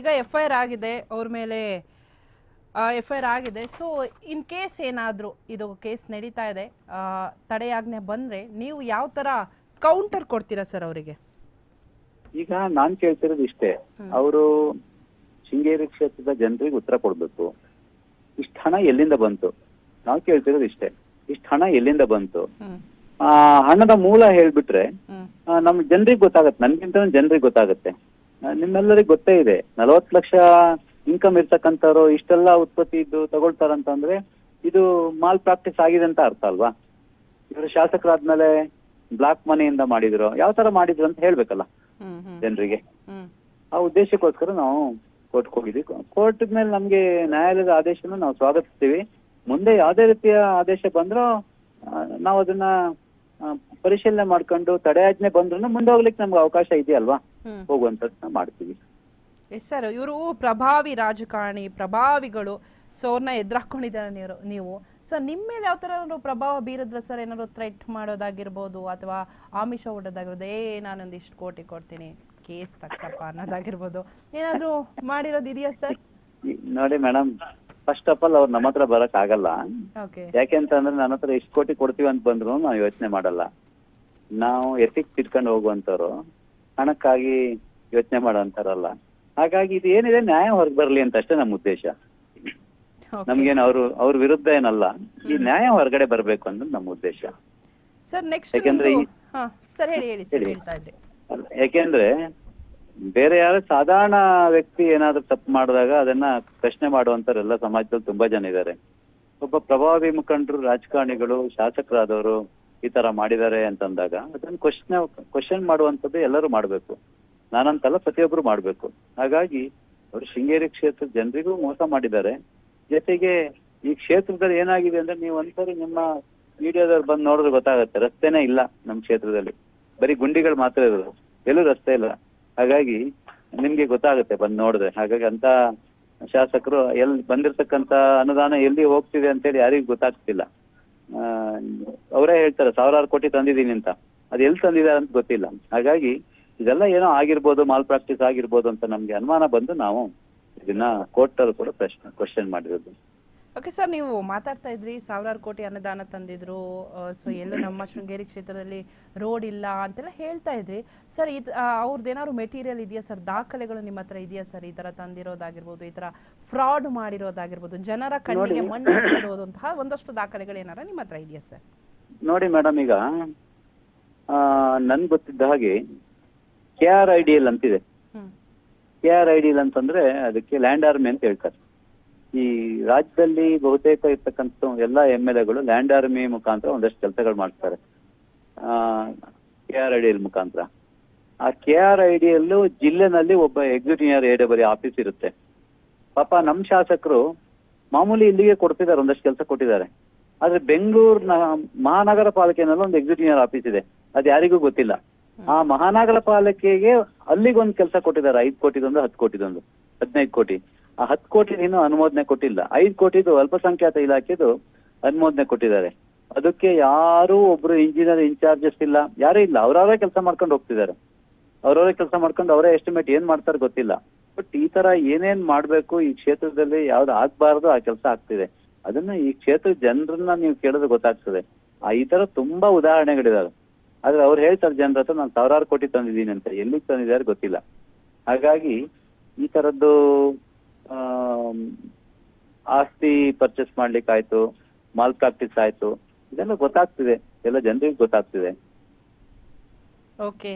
ಈಗ F I R ಆಗಿದೆ ಅವ್ರ ಮೇಲೆ ಎಫ್ ಐ ಆರ್ ಆಗಿದೆ. ಸೊ ಇನ್ ಕೇಸ್ ಏನಾದರೂ ಇದು ಕೇಸ್ ನಡೀತಾ ಇದೆ ತಡೆಯಾಜ್ಞೆ ಬಂದರೆ ನೀವು ಯಾವ ಥರ ಕೌಂಟರ್ ಕೊಡ್ತೀರಾ ಸರ್ ಅವರಿಗೆ? ಈಗ ನಾನ್ ಕೇಳ್ತಿರೋದು ಇಷ್ಟೇ. ಅವರು ಶೃಂಗೇರಿ ಕ್ಷೇತ್ರದ ಜನರಿಗೆ ಉತ್ತರ ಕೊಡಬೇಕು. ಇಷ್ಟು ಹಣ ಎಲ್ಲಿಂದ ಬಂತು? ನಾವು ಕೇಳ್ತಿರೋದು ಇಷ್ಟೇ. ಇಷ್ಟು ಹಣ ಎಲ್ಲಿಂದ ಬಂತು? ಆ ಹಣದ ಮೂಲ ಹೇಳ್ಬಿಟ್ರೆ ನಮ್ ಜನರಿಗೆ ಗೊತ್ತಾಗತ್ತೆ. ನನ್ಗಿಂತ ಜನರಿಗೆ ಗೊತ್ತಾಗತ್ತೆ. ನಿಮ್ಮೆಲ್ಲರಿಗೂ ಗೊತ್ತೇ ಇದೆ. ನಲವತ್ತು ಲಕ್ಷ ಇನ್ಕಮ್ ಇರ್ತಕ್ಕಂಥವ್ರು ಇಷ್ಟೆಲ್ಲ ಉತ್ಪತ್ತಿ ಇದ್ದು ತಗೊಳ್ತಾರಂತಂದ್ರೆ ಇದು ಮಾಲ್ ಪ್ರಾಕ್ಟೀಸ್ ಆಗಿದೆ ಅಂತ ಅರ್ಥ ಅಲ್ವಾ? ಇವರು ಶಾಸಕರಾದ್ಮೇಲೆ ಬ್ಲಾಕ್ ಮನಿಯಿಂದ ಮಾಡಿದ್ರು. ಯಾವ ತರ ಮಾಡಿದ್ರು ಅಂತ ಹೇಳ್ಬೇಕಲ್ಲ ಜನರಿಗೆ. ಆ ಉದ್ದೇಶಕ್ಕೋಸ್ಕರ ನಾವು ಕೋರ್ಟ್ಗೆ ಹೋಗಿದ್ವಿ. ಕೋರ್ಟ್ ಮೇಲೆ ನಮ್ಗೆ ನ್ಯಾಯಾಲಯದ ಆದೇಶನ ನಾವು ಸ್ವಾಗತಿಸ್ತೀವಿ. ಮುಂದೆ ಯಾವುದೇ ರೀತಿಯ ಆದೇಶ ಬಂದ್ರೂ ನಾವು ಅದನ್ನ ಪರಿಶೀಲನೆ ಮಾಡ್ಕೊಂಡು ತಡೆಯಾಜ್ಞೆ ಬಂದ್ರೂ ಮುಂದೆ ಹೋಗ್ಲಿಕ್ಕೆ ನಮ್ಗೆ ಅವಕಾಶ ಇದೆಯಲ್ವಾ? ಹೋಗುವಂತದ್ದು ಮಾಡ್ತೀವಿ. ಎಸ್ ಸರ್ ಇವರು ಪ್ರಭಾವಿ ರಾಜಕಾರಣಿ ಪ್ರಭಾವಿಗಳು. ಸೊ ಅವ್ರನ್ನ ಎದುರಾಕೊಂಡಿದ್ದಾರೆ ನೀವು ನೀವು. ಸೊ ನಿಮ್ಮ ಮೇಲೆ ಯಾವ ಥರ ಏನಾದ್ರು ಪ್ರಭಾವ ಬೀರಿದ್ರೆ ಸರ್ ಏನಾದ್ರು ಥ್ರೆಟ್ ಮಾಡೋದಾಗಿರ್ಬೋದು ಅಥವಾ ಆಮಿಷ ಹೊಡೋದಾಗಿರ್ಬೋದು? ಏ ನಾನೊಂದು ಇಷ್ಟು ಕೋಟಿ ಕೊಡ್ತೀನಿ ಕೇಸ್ ತಗ್ಸಪ್ಪ ಅನ್ನೋದಾಗಿರ್ಬೋದು. ಏನಾದರೂ ಮಾಡಿರೋದು ಇದೆಯಾ ಸರ್? ನೋಡಿ ಮೇಡಮ್ ಫಸ್ಟ್ ಆಫ್ ಆಲ್ ಅವ್ರು ನಮ್ಮ ಹತ್ರ ಬರಕ್ ಆಗಲ್ಲ. ಯಾಕೆಂತಂದ್ರೆ ನನ್ನ ಹತ್ರ ಇಷ್ಟು ಕೋಟಿ ಕೊಡ್ತೀವಿ ಅಂತ ಬಂದ್ರು ನಾವು ಯೋಚನೆ ಮಾಡಲ್ಲ. ನಾವು ಎಥಿಕ್ ತಿಟ್ಕೊಂಡು ಹೋಗುವಂತವ್ರು ಹಣಕ್ಕಾಗಿ ಯೋಚನೆ ಮಾಡುವಂತಾರಲ್ಲ ಹಾಗಾಗಿ ಇದು ಏನಿದೆ ನ್ಯಾಯ ಹೊರಗೆ ಬರಲಿ ಅಂತ ಅಷ್ಟೇ ನಮ್ಮ ಉದ್ದೇಶ. ನಮ್ಗೇನು ಅವರು ಅವ್ರ ವಿರುದ್ಧ ಏನಲ್ಲ ಈ ನ್ಯಾಯ ಹೊರಗಡೆ ಬರಬೇಕು ಅನ್ನೋದು ನಮ್ಮ ಉದ್ದೇಶ. ಸರ್ ನೆಕ್ಸ್ಟ್ ಯಾಕೆಂದ್ರೆ ಈ- ಸರ್ ಹೇಳಿ ಹೇಳಿ ಸರ್ ಹೇಳಿ. ಹೇಳ್ತಾ ಇದ್ರಿ ಅಲ್ಲ, ಯಾಕೆಂದ್ರೆ ಬೇರೆ ಯಾರು ಸಾಧಾರಣ ವ್ಯಕ್ತಿ ಏನಾದ್ರೂ ತಪ್ಪು ಮಾಡಿದಾಗ ಅದನ್ನ ಪ್ರಶ್ನೆ ಮಾಡುವಂತರೆಲ್ಲ ಸಮಾಜದಲ್ಲಿ ತುಂಬಾ ಜನ ಇದ್ದಾರೆ. ಒಬ್ಬ ಪ್ರಭಾವಿ ಮುಖಂಡರು ರಾಜಕಾರಣಿಗಳು ಶಾಸಕರಾದವರು ಈ ತರ ಮಾಡಿದ್ದಾರೆ ಅಂತಂದಾಗ ಅದನ್ನ ಕ್ವಶನ್ ಕ್ವಶನ್ ಮಾಡುವಂತದ್ದು ಎಲ್ಲರೂ ಮಾಡ್ಬೇಕು. ನಾನಂತಲ್ಲ ಪ್ರತಿಯೊಬ್ಬರು ಮಾಡ್ಬೇಕು. ಹಾಗಾಗಿ ಅವರು ಶೃಂಗೇರಿ ಕ್ಷೇತ್ರದ ಜನರಿಗೂ ಮೋಸ ಮಾಡಿದ್ದಾರೆ. ಜೊತೆಗೆ ಈ ಕ್ಷೇತ್ರದಲ್ಲಿ ಏನಾಗಿದೆ ಅಂದ್ರೆ ನೀವು ಒಂದ್ಸರಿ ನಿಮ್ಮ ವಿಡಿಯೋದಲ್ಲಿ ಬಂದು ನೋಡಿದ್ರೆ ಗೊತ್ತಾಗುತ್ತೆ. ರಸ್ತೆನೇ ಇಲ್ಲ ನಮ್ಮ ಕ್ಷೇತ್ರದಲ್ಲಿ. ಬರೀ ಗುಂಡಿಗಳು ಮಾತ್ರ ಇರೋದು. ಎಲ್ಲೂ ರಸ್ತೆ ಇಲ್ಲ. ಹಾಗಾಗಿ ನಿಮ್ಗೆ ಗೊತ್ತಾಗುತ್ತೆ ಬಂದು ನೋಡಿದ್ರೆ. ಹಾಗಾಗಿ ಅಂತ ಶಾಸಕರು ಎಲ್ಲಿ ಬಂದಿರತಕ್ಕಂತ ಅನುದಾನ ಎಲ್ಲಿ ಹೋಗ್ತಿದೆ ಅಂತೇಳಿ ಯಾರಿಗೂ ಗೊತ್ತಾಗ್ತಿಲ್ಲ. ಆ, ಅವರೇ ಹೇಳ್ತಾರೆ ಸಾವಿರಾರು ಕೋಟಿ ತಂದಿದ್ದೀನಿ ಅಂತ. ಅದು ಎಲ್ಲಿ ತಂದಿದ್ದಾರೆ ಅಂತ ಗೊತ್ತಿಲ್ಲ. ಹಾಗಾಗಿ ಇದೆಲ್ಲ ಏನೋ ಆಗಿರ್ಬೋದು ಮಾಲ್ ಪ್ರಾಕ್ಟೀಸ್ ಆಗಿರ್ಬೋದು ಅಂತ ನಮ್ಗೆ ಅನುಮಾನ ಬಂದು ನಾವು ಇದನ್ನ ಕೋರ್ಟ್ ಅಲ್ಲಿ ಕೂಡ ಪ್ರಶ್ನೆ ಕ್ವಶನ್ ಮಾಡಿರೋದು. ಓಕೆ ಸರ್ ನೀವು ಮಾತಾಡ್ತಾ ಇದ್ರಿ ಸಾವಿರಾರು ಕೋಟಿ ಅನುದಾನ ತಂದಿದ್ರು ಸೊ ಎಲ್ಲ ನಮ್ಮ ಶೃಂಗೇರಿ ಕ್ಷೇತ್ರದಲ್ಲಿ ರೋಡ್ ಇಲ್ಲ ಅಂತೆಲ್ಲ ಹೇಳ್ತಾ ಇದ್ರಿ. ಸರ್ ಇದು ಅವ್ರದ್ದು ಏನಾದ್ರು ಮೆಟೀರಿಯಲ್ ಇದೆಯಾ ಸರ್ ದಾಖಲೆಗಳು ನಿಮ್ಮ ಹತ್ರ ಇದೆಯಾ ಸರ್ ಈ ಥರ ತಂದಿರೋದಾಗಿರ್ಬೋದು ಈ ಥರ ಫ್ರಾಡ್ ಮಾಡಿರೋದಾಗಿರ್ಬೋದು ಜನರ ಕಣ್ಣಿಗೆ ಮಣ್ಣು ಹಚ್ಚಿರೋದಂತಹ ಒಂದಷ್ಟು ದಾಖಲೆಗಳು ಏನಾರ ನಿಮ್ಮ ಹತ್ರ ಇದೆಯಾ ಸರ್ ನೋಡಿ ಮೇಡಮ್ ಈಗ ಆ, ನನ್ಗೆ ಗೊತ್ತಿದ್ದ ಹಾಗೆ K R I D L ಅಂತಿದೆ. K R I D L ಅಂತಂದ್ರೆ ಅದಕ್ಕೆ ಲ್ಯಾಂಡ್ ಆರ್ಮಿ ಅಂತ ಹೇಳ್ತಾರೆ. ಈ ರಾಜ್ಯದಲ್ಲಿ ಬಹುತೇಕ ಇರ್ತಕ್ಕಂಥ ಎಲ್ಲ ಎಂ ಎಲ್ ಎಗಳು ಲ್ಯಾಂಡ್ ಆರ್ಮಿ ಮುಖಾಂತರ ಒಂದಷ್ಟು ಕೆಲಸಗಳು ಮಾಡ್ತಾರೆ. K R I D L ಮುಖಾಂತರ. ಆ ಕೆ ಆರ್ ಐ ಡಿ ಎಲ್ಲು ಜಿಲ್ಲೆನಲ್ಲಿ ಒಬ್ಬ ಎಕ್ಸಿಕ್ಯೂಟಿವ್ ಎ ಡಬ್ಲ್ಯೂ ಆಫೀಸ್ ಇರುತ್ತೆ. ಪಾಪ ನಮ್ಮ ಶಾಸಕರು ಮಾಮೂಲಿ ಇಲ್ಲಿಗೆ ಕೊಡ್ತಿದ್ದಾರೆ ಒಂದಷ್ಟು ಕೆಲಸ ಕೊಟ್ಟಿದ್ದಾರೆ. ಆದ್ರೆ ಬೆಂಗಳೂರಿನ ಮಹಾನಗರ ಪಾಲಿಕೆನಲ್ಲಿ ಒಂದು ಎಕ್ಸಿಕ್ಯೂಟಿವ್ ಆಫೀಸ್ ಇದೆ. ಅದು ಯಾರಿಗೂ ಗೊತ್ತಿಲ್ಲ. ಆ ಮಹಾನಗರ ಪಾಲಿಕೆಗೆ ಅಲ್ಲಿಗೊಂದು ಕೆಲಸ ಕೊಟ್ಟಿದ್ದಾರೆ. ಐದು ಕೋಟಿದೊಂದು ಹತ್ತು ಕೋಟಿದೊಂದು ಹದಿನೈದು ಕೋಟಿ. ಆ ಹತ್ತು ಕೋಟಿ ಇನ್ನೂ ಅನುಮೋದನೆ ಕೊಟ್ಟಿಲ್ಲ. ಐದು ಕೋಟಿದು ಅಲ್ಪಸಂಖ್ಯಾತ ಇಲಾಖೆದು ಅನುಮೋದನೆ ಕೊಟ್ಟಿದ್ದಾರೆ. ಅದಕ್ಕೆ ಯಾರು ಒಬ್ರು ಇಂಜಿನಿಯರ್ ಇನ್ಚಾರ್ಜಸ್ ಇಲ್ಲ. ಯಾರೂ ಇಲ್ಲ. ಅವ್ರವರೇ ಕೆಲಸ ಮಾಡ್ಕೊಂಡು ಹೋಗ್ತಿದ್ದಾರೆ. ಅವ್ರವರೇ ಕೆಲಸ ಮಾಡ್ಕೊಂಡು ಅವರೇ ಎಸ್ಟಿಮೇಟ್ ಏನ್ ಮಾಡ್ತಾರೆ ಗೊತ್ತಿಲ್ಲ. ಬಟ್ ಈ ತರ ಏನೇನ್ ಮಾಡ್ಬೇಕು ಈ ಕ್ಷೇತ್ರದಲ್ಲಿ ಯಾವ್ದು ಆಗ್ಬಾರ್ದು ಆ ಕೆಲಸ ಆಗ್ತಿದೆ. ಅದನ್ನ ಈ ಕ್ಷೇತ್ರದ ಜನರನ್ನ ನೀವು ಕೇಳಿದ್ರೆ ಗೊತ್ತಾಗ್ತದೆ. ಆ, ಈ ತರ ತುಂಬಾ ಉದಾಹರಣೆಗಳಿದಾವೆ. ಆದ್ರೆ ಅವ್ರು ಹೇಳ್ತಾರೆ, ಜನರ ಹತ್ರ ನಾನು ಸಾವಿರಾರು ಕೋಟಿ ತಂದಿದ್ದೀನಿ ಅಂತ. ಎಲ್ಲಿ ತಂದಿದ್ದಾರೆ ಗೊತ್ತಿಲ್ಲ. ಹಾಗಾಗಿ ಈ ತರದ್ದು ಆಸ್ತಿ ಪರ್ಚೇಸ್ ಮಾಡ್ಲಿಕ್ಕಾಯ್ತು ಮಾಲ್ ಪ್ರಾಕ್ಟೀಸ್ ಆಯ್ತು, ಇದೆಲ್ಲ ಗೊತ್ತಾಗ್ತಿದೆ. ಎಲ್ಲ ಜನರಿಗೆ ಗೊತ್ತಾಗ್ತಿದೆ. ಓಕೆ